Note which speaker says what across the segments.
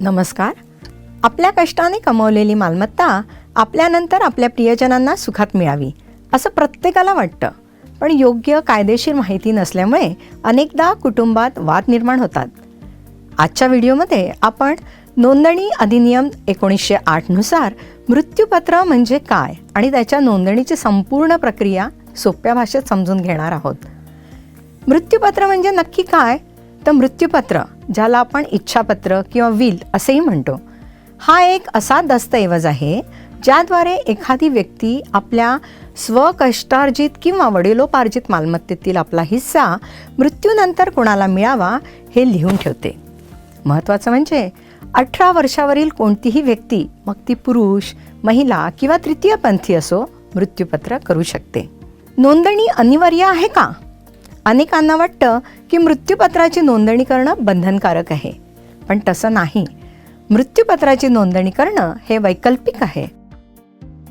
Speaker 1: नमस्कार. आपल्या कष्टाने कमवलेली मालमत्ता आपल्यानंतर आपल्या प्रियजनांना सुखात मिळावी असं प्रत्येकाला वाटतं. पण योग्य कायदेशीर माहिती नसल्यामुळे अनेकदा कुटुंबात वाद निर्माण होतात. आजच्या व्हिडिओमध्ये आपण नोंदणी अधिनियम एकोणीसशे आठनुसार मृत्यूपत्र म्हणजे काय आणि त्याच्या नोंदणीची संपूर्ण प्रक्रिया सोप्या भाषेत समजून घेणार आहोत. मृत्यूपत्र म्हणजे नक्की काय तर मृत्यूपत्र ज्याला आपण इच्छापत्र किंवा विल असेही म्हणतो. हा एक असा दस्तऐवज आहे ज्याद्वारे एखादी व्यक्ती आपल्या स्वकष्टार्जित किंवा वडिलोपार्जित मालमत्तेतील आपला हिस्सा मृत्यूनंतर कोणाला मिळावा हे लिहून ठेवते. महत्त्वाचं म्हणजे अठरा वर्षावरील कोणतीही व्यक्ती मग ती पुरुष महिला किंवा तृतीयपंथी असो मृत्यूपत्र करू शकते. नोंदणी अनिवार्य आहे का? अनेकांना वाटतं की मृत्यूपत्राची नोंदणी करणं बंधनकारक आहे. पण तसं नाही. मृत्यूपत्राची नोंदणी करणं हे वैकल्पिक आहे.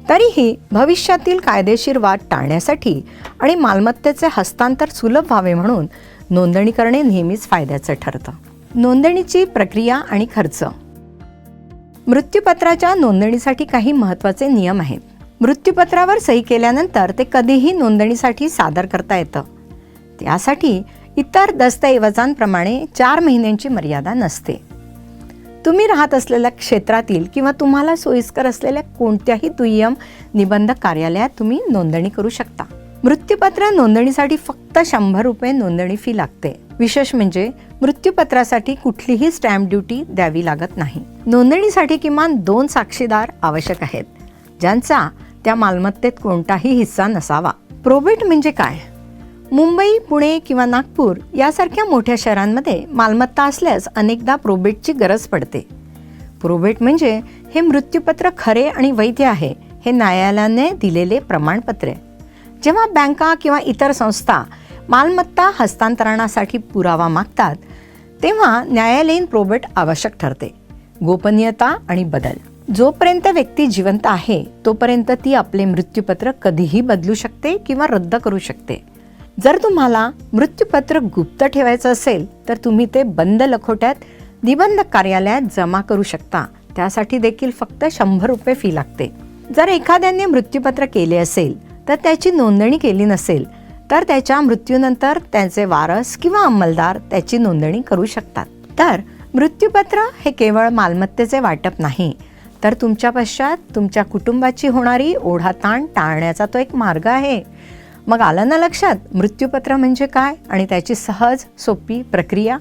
Speaker 1: तरीही भविष्यातील कायदेशीर वाद टाळण्यासाठी आणि मालमत्तेचे हस्तांतर सुलभ व्हावे म्हणून नोंदणी करणे नेहमीच फायद्याचं ठरतं. नोंदणीची प्रक्रिया आणि खर्च. मृत्यूपत्राच्या नोंदणीसाठी काही महत्त्वाचे नियम आहेत. मृत्यूपत्रावर सही केल्यानंतर ते कधीही नोंदणीसाठी सादर करता येतं. त्यासाठी इतर दस्तऐवजांप्रमाणे चार महिन्यांची मर्यादा नसते. तुम्ही राहत असलेल्या क्षेत्रातील किंवा तुम्हाला सोयीस्कर असलेल्या कोणत्याही दुय्यम निबंध कार्यालयात तुम्ही नोंदणी करू शकता. मृत्यूपत्र नोंदणीसाठी फक्त शंभर रुपये नोंदणी फी लागते. विशेष म्हणजे मृत्यूपत्रासाठी कुठलीही स्टॅम्प ड्युटी द्यावी लागत नाही. नोंदणीसाठी किमान दोन साक्षीदार आवश्यक आहेत. ज्यांचा त्या मालमत्तेत कोणताही हिस्सा नसावा. प्रोबेट म्हणजे काय? मुंबई पुणे किंवा नागपूर यासारख्या मोठ्या शहरांमध्ये मालमत्ता असल्यास अनेकदा प्रोबेटची गरज पडते. प्रोबेट म्हणजे हे मृत्यूपत्र खरे आणि वैध आहे हे न्यायालयाने दिलेले प्रमाणपत्र. जेव्हा बँका किंवा इतर संस्था मालमत्ता हस्तांतरणासाठी पुरावा मागतात तेव्हा न्यायालयीन प्रोबेट आवश्यक ठरते. गोपनीयता आणि बदल. जोपर्यंत व्यक्ती जिवंत आहे तोपर्यंत ती आपले मृत्यूपत्र कधीही बदलू शकते किंवा रद्द करू शकते. जर तुम्हाला मृत्यूपत्र गुप्त ठेवायचं असेल तर तुम्ही ते बंद लखोट्यात निबंध कार्यालयात जमा करू शकता. त्यासाठी देखील फक्त शंभर रुपये फी लागते. जर एखाद्याने मृत्यूपत्र केले असेल तर त्याची नोंदणी केली नसेल तर त्याच्या मृत्यूनंतर त्यांचे वारस किंवा अंमलदार त्याची नोंदणी करू शकतात. तर मृत्यूपत्र हे केवळ मालमत्तेचे वाटप नाही तर तुमच्या पश्चात तुमच्या कुटुंबाची होणारी ओढाताण टाळण्याचा तो एक मार्ग आहे. मग आलं ना लक्षात? मृत्यूपत्र म्हणजे काय? आणि त्याची सहज सोपी प्रक्रिया?